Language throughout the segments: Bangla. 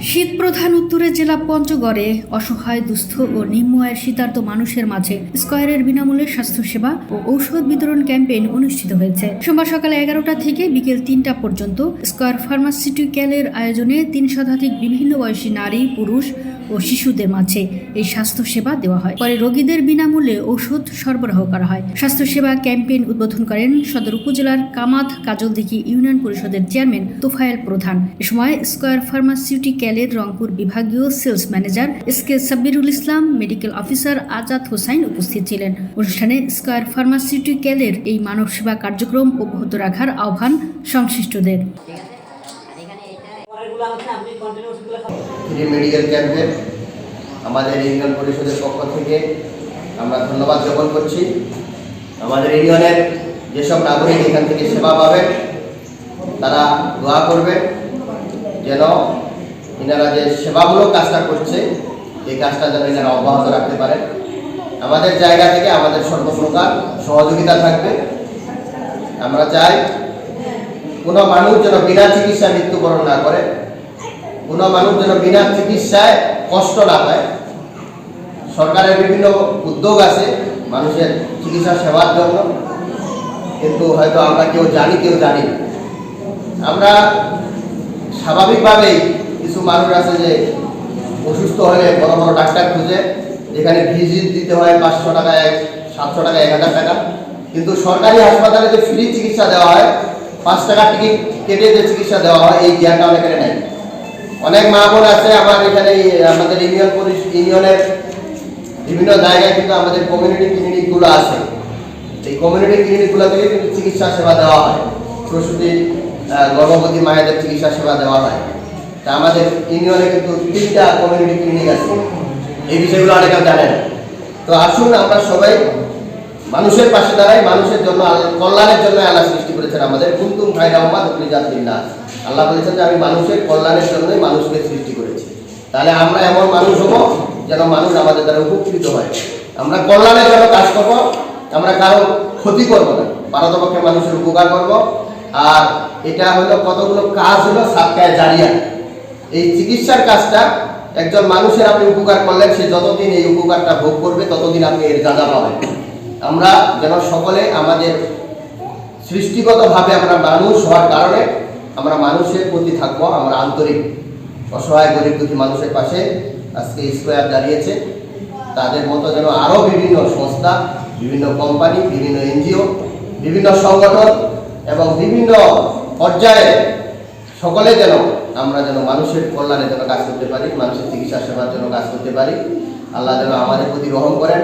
শীত প্রধান উত্তরের জেলা পঞ্চগড়ে অসহায়, দুস্থ ও নিম্ন আয়ের শীতার্ত মানুষের মাঝে স্কয়ারের বিনামূল্যে স্বাস্থ্যসেবা ও ঔষধ বিতরণ ক্যাম্পেইন অনুষ্ঠিত হয়েছে। সোমবার সকালে এগারোটা থেকে বিকেল তিনটা পর্যন্ত স্কয়ার ফার্মাসিউটিক্যালের আয়োজনে তিন শতাধিক বিভিন্ন বয়সী নারী, পুরুষ ও শিশুদের মাঝে এই স্বাস্থ্যসেবা দেওয়া হয়। পরে রোগীদের বিনামূল্যে ঔষধ সরবরাহ করা হয়। স্বাস্থ্যসেবা ক্যাম্পেইন উদ্বোধন করেন সদর উপজেলার কামাত কাজলদিঘি ইউনিয়ন পরিষদের চেয়ারম্যান তোফায়েল প্রধান। এ সময় স্কয়ার ফার্মাসিউটিক্যালের রংপুর বিভাগীয় sales manager S K Sabbirul Islam, medical officer Azad Hossain উপস্থিত ছিলেন। অনুষ্ঠানে স্কয়ার ফার্মাসিউটিক্যালের এই মানব সেবা কার্যক্রম অব্যাহত রাখার আহ্বান সংশ্লিষ্টদের। আমাদের ইউনিয়ন পরিষদের পক্ষ থেকে আমরা ধন্যবাদ জ্ঞাপন করছি। আমাদের ইউনিয়নের যেসব নাগরিক এখান থেকে সেবা পাবেন তারা দোয়া করবেন যেন এনারা যে সেবামূলক কাজটা করছে, এই কাজটা যেন এনারা অব্যাহত রাখতে পারেন। আমাদের জায়গা থেকে আমাদের সর্বপ্রকার সহযোগিতা থাকবে। আমরা চাই কোনো মানুষ যেন বিনা চিকিৎসা মৃত্যুবরণ না করে, কোনো মানুষ যেন বিনা চিকিৎসায় কষ্ট না পায়। সরকারের বিভিন্ন উদ্যোগ আছে মানুষের চিকিৎসা সেবার জন্য, কিন্তু হয়তো আমরা কেউ জানি কেউ জানি আমরা স্বাভাবিকভাবেই কিছু মানুষ আছে যে অসুস্থ হলে বড় বড় ডাক্তার খুঁজে, যেখানে ভিজিট দিতে হয় পাঁচশো টাকা, এক, সাতশো টাকা, এক হাজার টাকা। কিন্তু সরকারি হাসপাতালে যে ফ্রি চিকিৎসা দেওয়া হয়, পাঁচ টাকা টিকিট কেটে যে চিকিৎসা দেওয়া হয়, এই জ্ঞানটা অনেকের নেই। অনেক মা বোন আছে আমার এখানে আমাদের ইউনিয়ন পরিষ ইউনিয়নের বিভিন্ন জায়গায় কিন্তু আমাদের কমিউনিটি ক্লিনিকগুলো আছে। এই কমিউনিটি ক্লিনিকগুলো থেকে কিন্তু চিকিৎসা সেবা দেওয়া হয়। প্রসূতি গর্ভবতী মায়েদের চিকিৎসা সেবা দেওয়া হয়। তা আমাদের ইউনিয়নে কিন্তু তিনটা কমিউনিটি ক্লিনিক আছে। এই বিষয়গুলো অনেকে জানে না তো আসুন আমরা সবাই মানুষের পাশে দাঁড়াই, মানুষের জন্য কল্যাণের জন্য আল্লাহ সৃষ্টি করেছেন আমাদের। কুন্তুম খায়রা উম্মাদ জাতিল্লাহ আল্লাহ বলেছেন যে আমি মানুষের কল্যাণের জন্যই মানুষকে সৃষ্টি করেছি। তাহলে আমরা এমন মানুষ হব যেন মানুষ আমাদের দ্বারা উপকৃত হয়। আমরা কল্যাণের জন্য কাজ করব, আমরা কারও ক্ষতি করব না। পারতপক্ষে মানুষের উপকার করব। আর এটা হলো কতগুলো কাজ হলো সাতকায় জারিয়া। এই চিকিৎসার কাজটা একজন মানুষের আপনি উপকার করলেন, সে যতদিন এই উপকারটা ভোগ করবে, ততদিন আপনি এর দাদা পাবেন। আমরা যেন সকলে আমাদের সৃষ্টিগতভাবে আমরা মানুষ হওয়ার কারণে আমরা মানুষের প্রতি থাকব, আমরা আন্তরিক, অসহায়, গরিব দুঃখী মানুষের পাশে আজকে স্কোয়ার দাঁড়িয়েছে। তাদের মতো যেন আরও বিভিন্ন সংস্থা, বিভিন্ন কোম্পানি বিভিন্ন এনজিও, বিভিন্ন সংগঠন এবং বিভিন্ন পর্যায়ে সকলে যেন, আমরা যেন মানুষের কল্যাণে যেন কাজ করতে পারি, মানুষের চিকিৎসা সেবার জন্য কাজ করতে পারি। আল্লাহ যেন আমাদের প্রতি গ্রহণ করেন।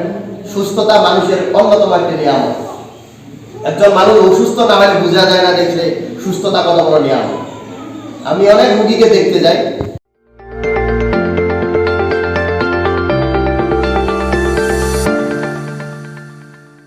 সুস্থতা মানুষের অন্যতম একটি নিয়ামক একজন মানুষ অসুস্থ না হলে বোঝা যায় না দেখলে সুস্থতা কত বড় নিয়ামক আমি অনেক রুগীকে দেখতে যাই।